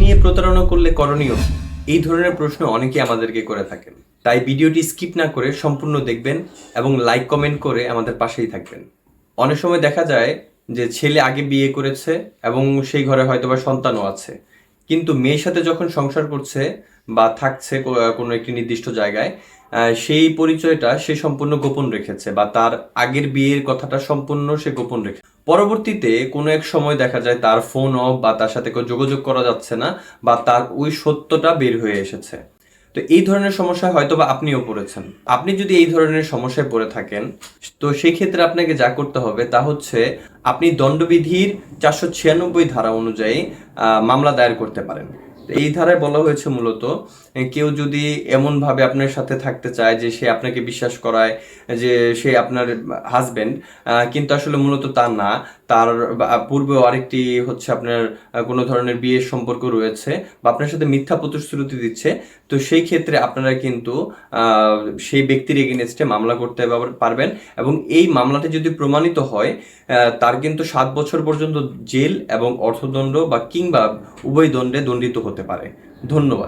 নিয়ে প্রতারণা করলে করণীয়? এই ধরনের প্রশ্ন অনেকেই আমাদেরকে করে থাকেন। তাই ভিডিওটি স্কিপ না করে সম্পূর্ণ দেখবেন এবং লাইক, কমেন্ট করে আমাদের পাশেই থাকবেন। অনেক সময় দেখা যায় যে ছেলে আগে বিয়ে করেছে এবং সেই ঘরে হয়তোবা সন্তানও আছে। কিন্তু মেয়ের সাথে যখন সংসার করছে বা থাকছে কোনো একটি নির্দিষ্ট জায়গায় সেই পরিচয়টা সে সম্পূর্ণ গোপন রেখেছে বা তার আগের বিয়ের কথাটা সম্পূর্ণ সে গোপন রেখে পরবর্তীতে কোনো এক সময় দেখা যায় তার ফোন অফ বা তার সাথে কেউ যোগাযোগ করা যাচ্ছে না বা তার ওই সত্যটা বের হয়ে এসেছে। তো এই ধরনের সমস্যায় হয়তো বা আপনিও পড়েছেন। আপনি যদি এই ধরনের সমস্যায় পড়ে থাকেন, তো সেই ক্ষেত্রে আপনাকে যা করতে হবে তা হচ্ছে আপনি দণ্ডবিধির চারশো ছিয়ানব্বই ধারা অনুযায়ী মামলা দায়ের করতে পারেন। এই ধারায় বলা হয়েছে মূলত কেউ যদি এমনভাবে আপনার সাথে থাকতে চায় যে সে আপনাকে বিশ্বাস করায়, যে সে আপনার হাজবেন্ড কিন্তু আসলে মূলত তা না। তার বা- পূর্বেও আরেকটি হচ্ছে আপনার কোনো ধরনের বিয়ের সম্পর্ক রয়েছে বা আপনার সাথে মিথ্যা প্রতিশ্রুতি দিচ্ছে, তো সেই ক্ষেত্রে আপনারা কিন্তু সেই ব্যক্তির এগেনস্টে মামলা করতে পার- পারবেন এবং এই মামলাটি যদি প্রমাণিত হয় তার কিন্তু সাত বছর পর্যন্ত জেল এবং অর্থদণ্ড বা কিংবা উভয় দণ্ডে দণ্ডিত হতে পারে। ধন্যবাদ।